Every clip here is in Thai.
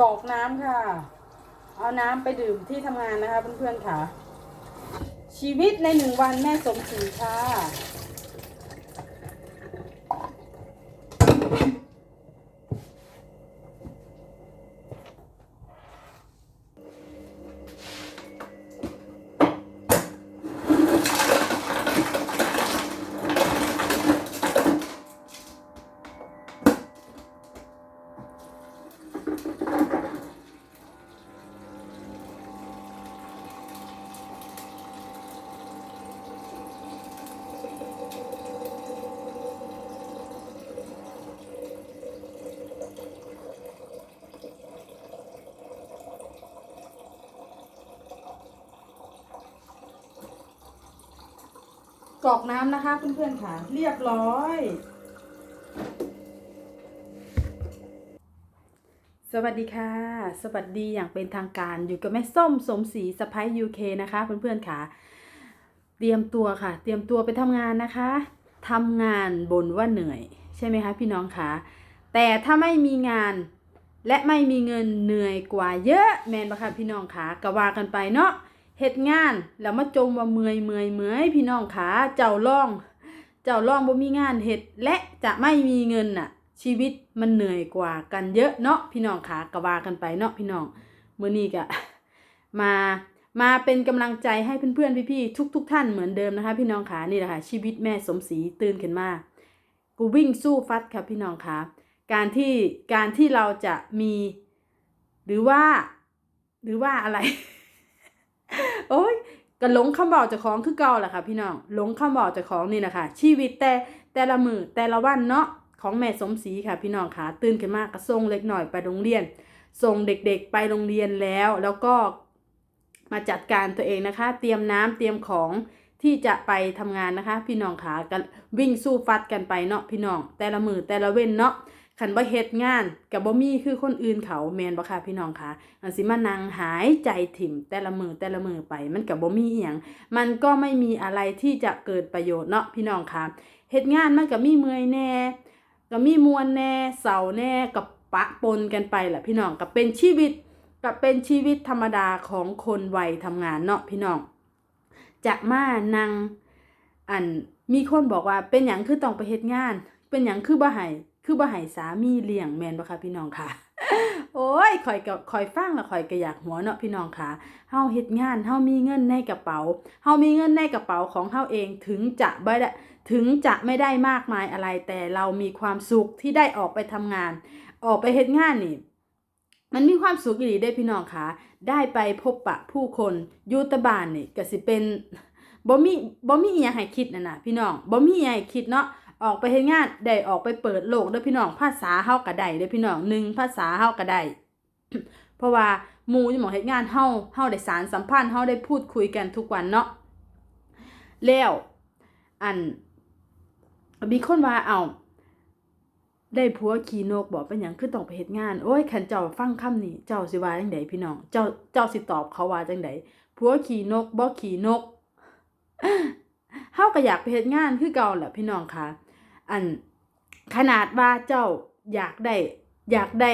กรอกน้ำค่ะ เอาน้ำไปดื่มที่ทำงานนะคะเพื่อนๆค่ะ ชีวิตในหนึ่งวันแม่สมศรีค่ะ กรอกน้ำนะคะเพื่อนๆค่ะ เรียบร้อย สวัสดีค่ะ สวัสดีอย่างเป็นทางการอยู่กับแม่ส้มสมศรีสไปยูเคนะคะเพื่อนๆค่ะ เตรียมตัวค่ะ เตรียมตัวไปทำงานนะคะทำงานบนว่าเหนื่อย ใช่ไหมคะพี่น้องคะแต่ถ้าไม่มีงานและไม่มีเงินเหนื่อยกว่าเยอะแมนปะคะพี่น้องคะก็ว่ากันไปเนาะเฮ็ดงานแล้วมาจมว่าเมื่อยเมื่อยเมื่อยพี่น้องขาเจ้าล่อง เจ้าล่องบ่มีงานเฮ็ดและจะไม่มีเงินน่ะ ชีวิตมันเหนื่อยกว่ากันเยอะเนาะพี่น้องขาก็ว่ากันไปเนาะพี่น้องมื้อนี้ก็มามาเป็นกำลังใจให้เพื่อนๆพี่ๆทุกๆท่านเหมือนเดิมนะคะ พี่น้องขานี่แหละค่ะชีวิตแม่สมศรีตื่นขึ้นมากูวิ่งสู้ฟัดค่ะพี่น้องคะการที่การที่เราจะมี หรือว่า หรือว่าอะไร โอ้ยก็หลงคำบอกจากของคือเก่าแหละค่ะพี่น้องหลงคำบอกจากของนี่แหละค่ะชีวิตแต่แต่ละมือแต่ละวันเนาะ ของแม่สมศรีค่ะพี่น้องค่ะตื่นขึ้นมากระส่งเล็กหน่อยไปโรงเรียน ส่งเด็กๆไปโรงเรียนแล้ว แล้วก็มาจัดการตัวเองนะคะ เตรียมน้ำเตรียมของที่จะไปทำงานนะคะ พี่น้องค่ะกันวิ่งสู้ฟัดกันไปเนาะพี่น้องแต่ละมือแต่ละเว้นเนาะขันบ่เฮ็ดงานกับบ่มีคือคนอื่นเขาแมนบ่ค่ะพี่น้องค่ะอันสิมานั่งหายใจถิ่มแต่ละมือแต่ละมือไป มันกับบ่มีอีหยังมันก็ไม่มีอะไรที่จะเกิดประโยชน์เนาะพี่น้องค่ะเฮ็ดงานมันก็มีเมื่อยแน่ ก็มีมวนแน่เศร้าแน่กับปะปนกันไปแหละพี่น้องก็เป็นชีวิตก็เป็นชีวิตธรรมดาของคนวัยทำงานเนาะพี่น้องจะมานั่งอันมีคนบอกว่าเป็นหยังคือต้องไปเฮ็ดงาน เป็นหยังคือบ่ให้คือบ่ให้สามีเลี้ยงแม่นบ่คะพี่น้องค่ะ โอ้ยข่อยก็ข่อยฟังแล้วข่อยก็อยากหัวเนาะพี่น้องค่ะเฮาเฮ็ดงานเฮามีเงินในกระเป๋าเฮามีเงินในกระเป๋าของเฮาเองถึงจะบ่ได้ ถึงจะไม่ได้มากมายอะไรแต่เรามีความสุขที่ได้ออกไปทำงาน ออกไปเฮ็ดงานนี่ มันมีความสุขอีหลีได้พี่น้องค่ะได้ไปพบปะผู้คนอยูตบานนี่ก็สิเป็นบ่มีบ่มีอีหยังให้คิดน่ะนะพี่น้องบ่มีอีหยังให้คิดเนาะออกไปเฮ็ดงานได้ออกไปเปิดโลกเด้อพี่น้องภาษาเฮาก็ได้เด้อพี่น้องหนึ่งภาษาเฮาก็ได้เพราะว่าหมู่อยู่หมองเฮ็ดงานเฮาเฮาได้สารสัมพันธ์เฮาได้พูดคุยกันทุกวันเนาะแล้วอัน มีคนว่าเอาได้ผัวขี่นกบอกเป็นหยังคือต้องไปเฮ็ดงาน โอ้ยคันเจ้าฟังคำนี้เจ้าสิว่าจังไดพี่น้อง เจ้าเจ้าสิตอบเขาว่าจังไดผัวขี่นกบ่ขี่นกเฮาก็อยากไปเฮ็ดงานคือเก่าแหละพี่น้องค่ะ อันขนาดว่าเจ้าอยากได้ อยากได้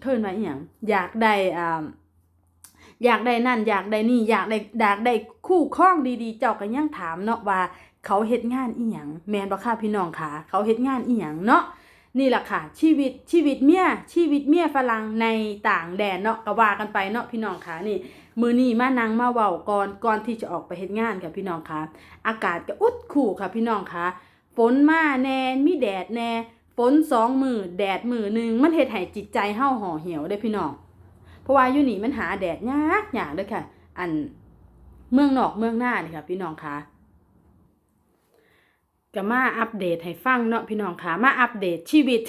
เทินว่าอีหยังอยากได้อ่าอยากได้นั่น อยากได้นี่อยากได้อยากได้คู่ครองดีๆ เจ้าก็ยังถามเนาะว่า เขาเฮ็ดงานอีหยังแมนบ่ค่ะพี่น้องค่ะ เขาเฮ็ดงานอีหยังเนาะนี่แหละค่ะ ชีวิตชีวิตเมียชีวิตเมียฝรั่งในต่างแดนเนาะก็ว่ากันไปเนาะพี่น้องค่ะนี่ มือนี้มานั่งมาเว้าก่อนก่อนที่จะออกไปเฮ็ดงานค่ะพี่น้องค่ะ อากาศก็อุดขู่ค่ะพี่น้องค่ะฝนมาแน่มีแดดแน่ฝนสองมือแดดมือหนึ่งมันเฮ็ดให้จิตใจเฮาห่อเหี่ยวได้พี่น้องเพราะว่าอยู่นี่มันหาแดดยากยากเด้อค่ะ อันเมืองนอกเมืองหน้านี่ค่ะ พี่น้องค่ะ ก็มาอัปเดตให้ฟังเนาะพี่น้องค่ะมาอัปเดตชีวิต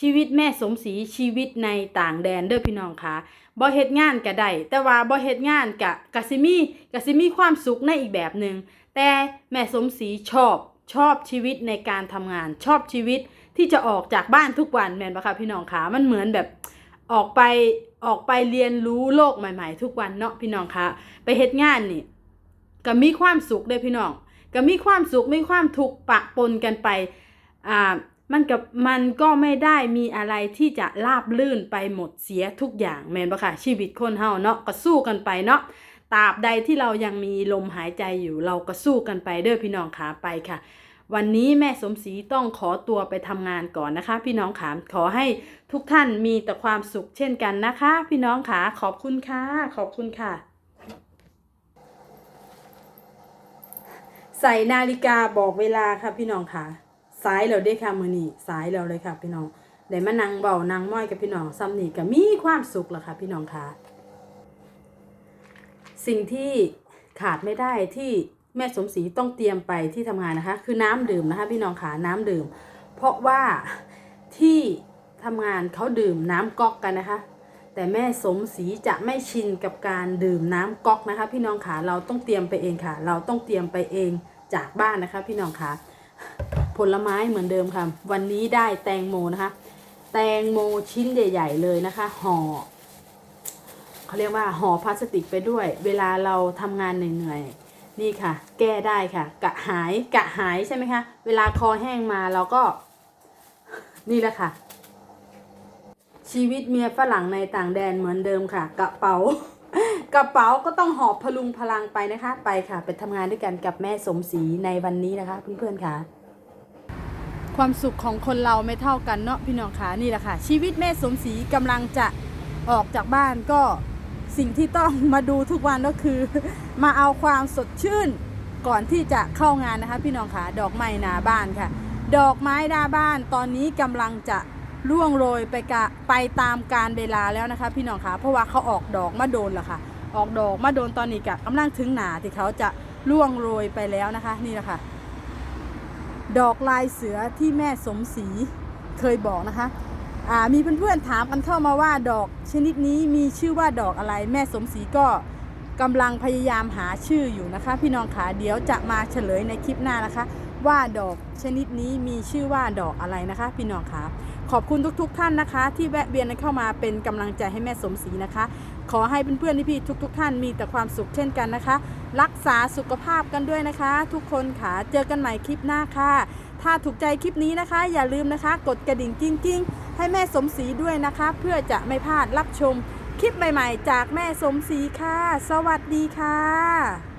ชีวิตแม่สมศรีชีวิตในต่างแดนเด้อพี่น้องค่ะบ่เฮ็ดงานก็ได้แต่ว่าบ่เฮ็ดงานก็ก็สิมีก็สิมีความสุขในอีกแบบหนึ่งแต่แม่สมศรีชอบชอบชีวิตในการทำงานชอบชีวิตที่จะออกจากบ้านทุกวันแม่นบ่คะพี่น้องค่ะมันเหมือนแบบออกไปออกไปเรียนรู้โลกใหม่ ๆ ทุกวันเนาะพี่น้องค่ะไปเฮ็ดงานนี่ก็มีความสุขเด้พี่น้อง ก็มีความสุขมีความทุกข์ปะปนกันไปอ่ามันกับมันก็ไม่ได้มีอะไรที่จะราบลื่นไปหมดเสียทุกอย่างแม่นปะค่ะชีวิตคนเฮาเนาะก็สู้กันไปเนาะตราบใดที่เรายังมีลมหายใจอยู่เราก็สู้กันไปเด้อพี่น้องขาไปค่ะ วันนี้แม่สมศรีต้องขอตัวไปทำงานก่อนนะคะ พี่น้องขาขอให้ทุกท่านมีแต่ความสุขเช่นกันนะคะ พี่น้องขาขอบคุณค่ะขอบคุณค่ะ ใส่นาฬิกาบอกเวลาค่ะพี่น้องค่ะสายเราได้ค่ะมือนี่สายเราเลยค่ะพี่น้องได้มานั่งเบานั่งม้อยกับพี่น้องซ้ำนี่ก็มีความสุขแล้วค่ะพี่น้องค่ะสิ่งที่ขาดไม่ได้ที่แม่สมศรีต้องเตรียมไปที่ทำงานนะคะ คือน้ำดื่มนะคะพี่น้องค่ะน้ำดื่ม เพราะว่าที่ทำงานเขาดื่มน้ำก๊อกกันนะคะ แต่แม่สมศรีจะไม่ชินกับการดื่มน้ำก๊อกนะคะ พี่น้องค่ะเราต้องเตรียมไปเองค่ะ เราต้องเตรียมไปเอง จากบ้านนะคะ พี่น้องคะผลไม้เหมือนเดิมค่ะ วันนี้ได้แตงโมนะคะ แตงโมชิ้นใหญ่ ๆ เลยนะคะห่อเขาเรียกว่าห่อพลาสติกไปด้วย เวลาเราทำงานเหนื่อยๆนี่ค่ะ แก้ได้ค่ะ กะหายกะหายใช่ไหมคะ เวลาคอแห้งมาเราก็ นี่แหละค่ะ ชีวิตเมียฝรั่งในต่างแดนเหมือนเดิมค่ะ กระเป๋า กระเป๋าก็ต้องหอบพลุงพลังไปนะคะ ไปค่ะ ไปทำงานด้วยกันกับแม่สมศรีในวันนี้นะคะ เพื่อนๆค่ะ ความสุขของคนเราไม่เท่ากันเนาะพี่น้องคะนี่แหละค่ะ ชีวิตแม่สมศรีกำลังจะออกจากบ้านก็สิ่งที่ต้องมาดูทุกวันก็คือ มาเอาความสดชื่นก่อนที่จะเข้างานนะคะ พี่น้องคะดอกไม้หนาบ้านค่ะ ดอกไม้หน้าบ้านตอนนี้กำลังจะร่วงโรยไปกะไปตามการเวลาแล้วนะคะ พี่น้องคะเพราะว่าเขาออกดอกมาโดนแล้วค่ะ ออกดอกมาโดนตอนนี้กะกำลังถึงหนาที่เขาจะร่วงโรยไปแล้วนะคะ นี่แหละค่ะดอกลายเสือที่แม่สมศรีเคยบอกนะคะอ่ามีเพื่อนๆถามกันเข้ามาว่าดอกชนิดนี้มีชื่อว่าดอกอะไรแม่สมศรีก็กำลังพยายามหาชื่ออยู่นะคะ พี่น้องขาเดี๋ยวจะมาเฉลยในคลิปหน้านะคะ ว่าดอกชนิดนี้มีชื่อว่าดอกอะไรนะคะ พี่น้องขาขอบคุณทุก ๆ ท่านนะคะ ที่แวะเวียนเข้ามาเป็นกำลังใจให้แม่สมศรีนะคะ ขอให้เพื่อนๆพี่ๆทุก ๆ ท่านมีแต่ความสุขเช่นกันนะคะ รักษาสุขภาพกันด้วยนะคะ ทุกคนค่ะเจอกันใหม่คลิปหน้าค่ะ ถ้าถูกใจคลิปนี้นะคะ อย่าลืมนะคะ กดกระดิ่งกิ้งๆ ให้แม่สมศรีด้วยนะคะ เพื่อจะไม่พลาดรับชมคลิปใหม่ ๆ จากแม่สมศรีค่ะ สวัสดีค่ะ